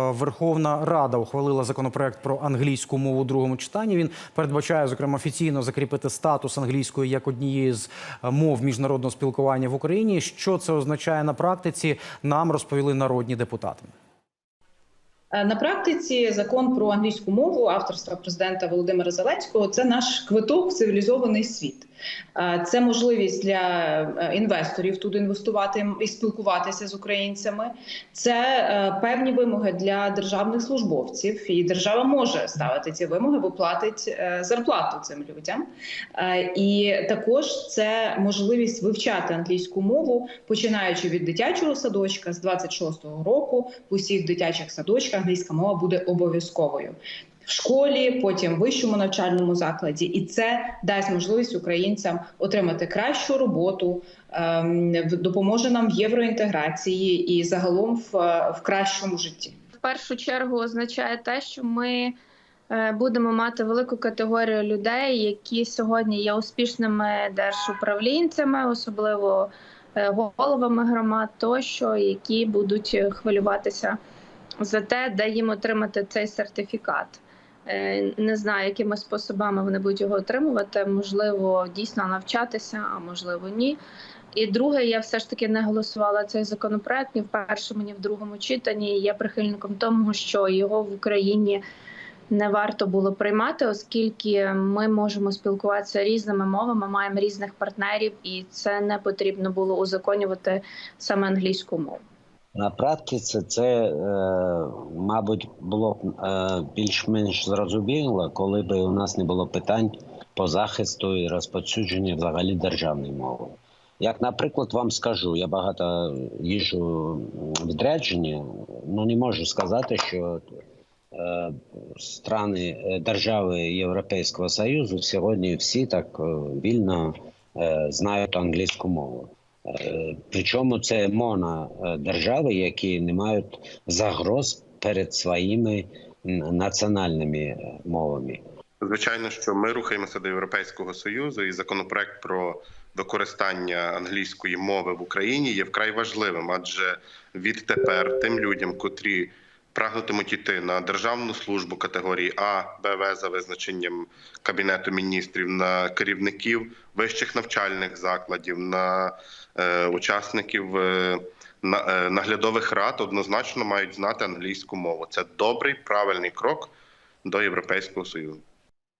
Верховна Рада ухвалила законопроект про англійську мову у другому читанні. Він передбачає, зокрема, офіційно закріпити статус англійської як однієї з е, мов міжнародного спілкування в Україні. Що це означає на практиці? Нам розповіли народні депутати. Е, На практиці закон про англійську мову авторства президента Володимира Зеленського це наш квиток в цивілізований світ. Е, Це можливість для е, інвесторів туди інвестувати і спілкуватися з українцями. Це е, певні вимоги для державних службовців, і держава може ставити ці вимоги, бо платить зарплату цим людям. І також це можливість вивчати англійську мову, починаючи від дитячого садочка з 26-го року. В усіх дитячих садочках англійська мова буде обов'язковою. В школі, потім в вищому навчальному закладі, і це дасть можливість українцям отримати кращу роботу, ем, допоможе нам в євроінтеграції і загалом в, в кращому житті. в першу чергу означає те, що ми е, будемо мати велику категорію людей, які сьогодні є успішними держуправлінцями, особливо е, головами громад, тощо, які будуть хвилюватися за те, де їм отримати цей сертифікат. Е, Не знаю, якими способами вони будуть його отримувати. Можливо, дійсно навчатися, а можливо, ні. І друге, я все ж таки не голосувала цей законопроект ні в першому, ні в другому читанні. Я прихильником тому, що його в Україні не варто було приймати, оскільки ми можемо спілкуватися різними мовами, маємо різних партнерів, і це не потрібно було узаконювати саме англійську мову. На практиці це, е, мабуть, було б е, більш-менш зрозуміло, коли б у нас не було питань по захисту і розповсюдженню взагалі державної мови. Як, наприклад, вам скажу, я багато їжджу в відрядження, ну не можу сказати, що е, страни держави Європейського Союзу сьогодні всі так вільно знають англійську мову. Е, Причому це монодержави, які не мають загроз перед своїми національними е, мовами. Звичайно, що ми рухаємося до Європейського союзу, і законопроект про використання англійської мови в Україні є вкрай важливим, адже відтепер тим людям, котрі прагнутимуть іти на державну службу категорії А, БВ за визначенням кабінету міністрів, на керівників вищих навчальних закладів, на е, учасників. Е, е, наглядових рад однозначно мають знати англійську мову. Це добрий правильний крок до Європейського союзу.